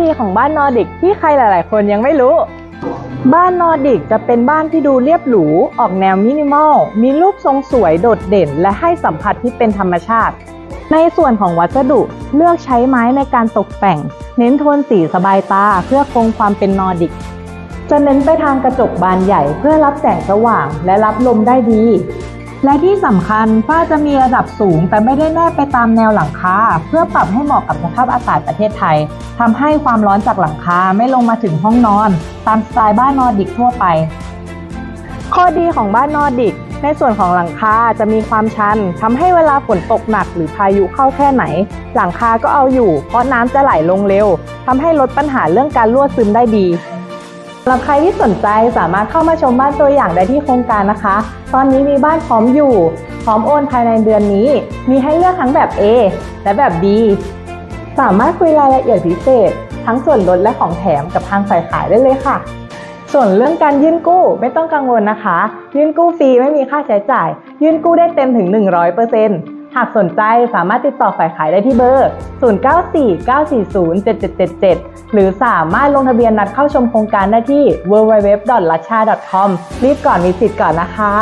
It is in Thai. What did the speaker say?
ดีของบ้านนอร์ดิกที่ใครหลาย ๆ คนยังไม่รู้ บ้านนอร์ดิกจะเป็นบ้านที่ดูเรียบหรู ออกแนวมินิมอล มีรูปทรงสวยโดดเด่น และให้สัมผัสที่เป็นธรรมชาติ ในส่วนของวัสดุเลือกใช้ไม้ในการตกแต่ง เน้นโทนสีสบายตาเพื่อคงความเป็นนอร์ดิก จะเน้นไปทางกระจกบานใหญ่เพื่อรับแสงสว่างและรับลมได้ดี และที่สำคัญฝ้าจะมีระดับสูง แต่ไม่ได้แนบไปตามแนวหลังคาเพื่อปรับให้เหมาะกับสภาพอากาศประเทศไทยทำให้ความร้อนจากหลังคาไม่ลงมาถึงห้องนอน ตามสไตล์บ้านนอร์ดิกทั่วไป ข้อดีของบ้านนอร์ดิก ในส่วนของหลังคาจะมีความชันทำให้เวลาฝนตกหนักหรือพายุเข้าแค่ไหน หลังคาก็เอาอยู่ เพราะน้ำจะไหลลงเร็วทำให้ลดปัญหาเรื่องการรั่วซึมได้ดี สำหรับใครที่สนใจสามารถเข้ามาชมบ้านตัวอย่างได้ที่โครงการนะคะ ตอนนี้มีบ้านพร้อมอยู่ พร้อมโอนภายในเดือนนี้ มีให้เลือกทั้งแบบ A และแบบ B สามารถคุยรายละเอียดพิเศษ ทั้งส่วนลดและของแถมกับทางฝ่ายขายได้เลยค่ะ ส่วนเรื่องการยื่นกู้ไม่ต้องกังวลนะคะ ยื่นกู้ฟรีไม่มีค่าใช้จ่าย ยื่นกู้ได้เต็มถึง 100% หากสนใจสามารถติดต่อฝ่ายขายได้ที่เบอร์ 0949407777 หรือสามารถลงทะเบียนนัดเข้าชมโครงการได้ที่ www.lacha.com รีบก่อนมีสิทธิ์ก่อนนะคะ